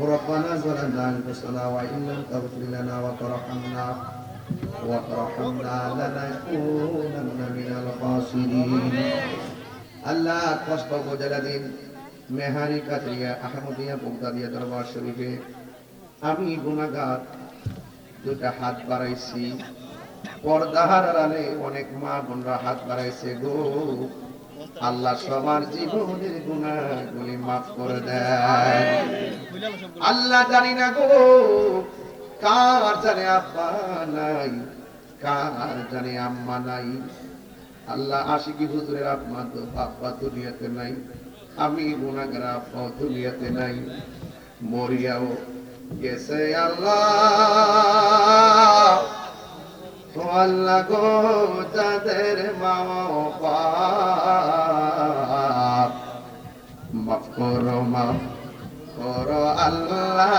ربنا ظلمنا انفسنا وان لم تغفر لنا وترحمنا وترحمنا لنكونن من الخاسرين আল্লাহ কষ্ট উপজেলাধীন মেহারি কাতরিয়া আহমদিয়া বগদাদিয়া দরবার শরীফে আমি গুণাগার দুটা হাত বাড়াইছি পর্দাহার আড়ালে অনেক মা বোনরা হাত বাড়াইছে গো আল্লাহ সবার জীবনের গুণাগুলি মাফ করে দেয়। আল্লাহ জানি না গো, কার জানে আব্বা নাই, কার জানে আম্মা নাই। আল্লাহ আশিকি হুজুরের আম্মা তো আব্বা দুনিয়াতে নাই, আমি গুণাগার আব্বা দুনিয়াতে নাই। মরিয়াও গেছে আল্লাহ। আল্লাহ গো যাদের মা বাপ। মাফ করো মাফ করো, আল্লাহ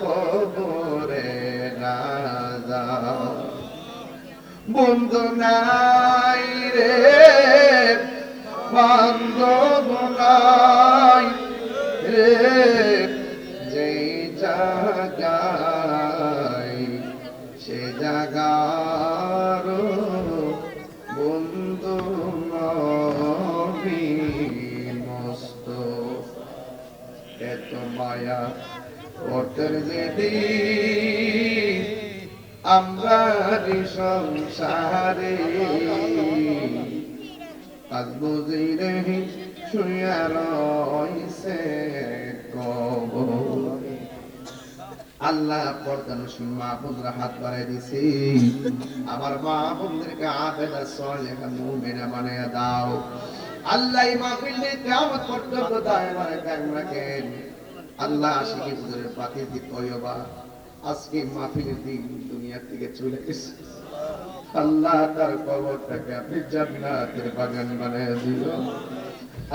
কবরে রাজা বন্ধু নাই রে, বান্ধব নাই রে। জাগার বন্ধু মস্ত। এত মায়া ওটের যেদি আমরা সংসারে। আজ বুঝি রহি শুয়া আল্লাহ মা বোনরা হাত বাড়াই দিছি আমার মা আবেদা দাও। আল্লাহ দায়মানে কায়েম রাখেন। আল্লাহ আশিকি হুজুরের পাতি দি তয়বা আজকে মাহফিলের দিন দুনিয়া থেকে চলে আল্লাহ তার কবরটাকে আপনি জান্নাতের বাগান দিল।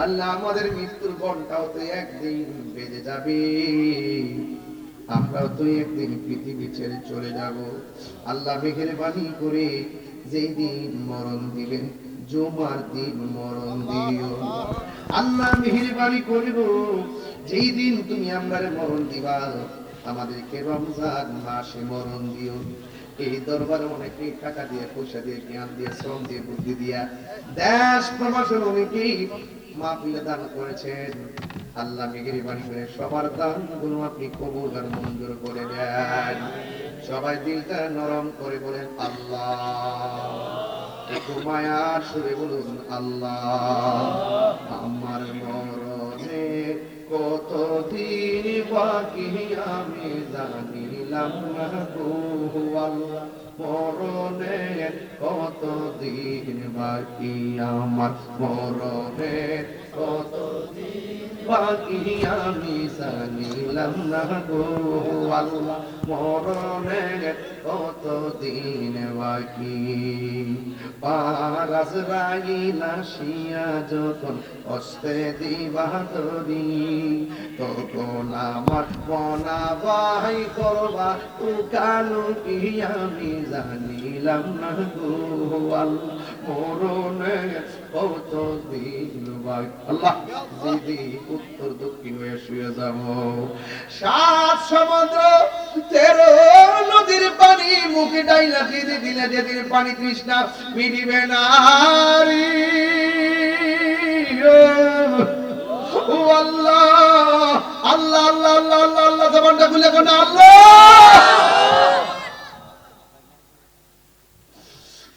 আল্লাহ আমাদের মৃত্যুর ঘন্টাও তো একদিন বেজে যাবে। আমরাও তো একদিন পৃথিবী ছেড়ে চলে যাব। আল্লাহ মেঘের বাণী করে যেই দিন মরণ দিবেন, জমার দিন মরণ দিও। আল্লাহ মেঘের বাণী করিব, যেই দিন তুমি আমার মরণ দিবা, আমাদেরকে রমজান মাসে মরণ দিও। এই দরবারে অনেকে টাকা দিয়ে, পয়সা দিয়ে, জ্ঞান দিয়ে, শ্রম দিয়ে, বুদ্ধি দিয়া, দেশ প্রবাসন অনেকেই দান করেছেন। আল্লাহ সবার আপনি কবুল আর করে দেন। সবাই দিলটা নরম করে বলেন, আল্লাহ। একটু সুরে বলুন, আল্লাহ। আমার মরণে কত দিন বাকি আমি জানিলাম না আল্লাহ। মরণে কত দিন বাকি? আমার মরণে কত বাকি? আমি জানিলাম না গো আল্লাহ মরণে কত দিন বাকি? পারাজ রাগিল আসিয়া যখন অস্তে দিবা তরি তখন আমার মনা বাই করবা তু কালু কি আমি জানিলাম না গো আল্লাহ মরণে কত দিন আল্লাহ দিদি উত্তর দক্ষিণ হয়ে শুয়ে যাব সাত সমুদ্র তেরো নদীর পানি মুখে ডাইলা দিদি দিলে যেদিন পানি তৃষ্ণা মিলিবে না আল্লাহ আল্লাহ আল্লাহ আল্লাহ আল্লাহ জবানটা খুলে কোন আল্লাহ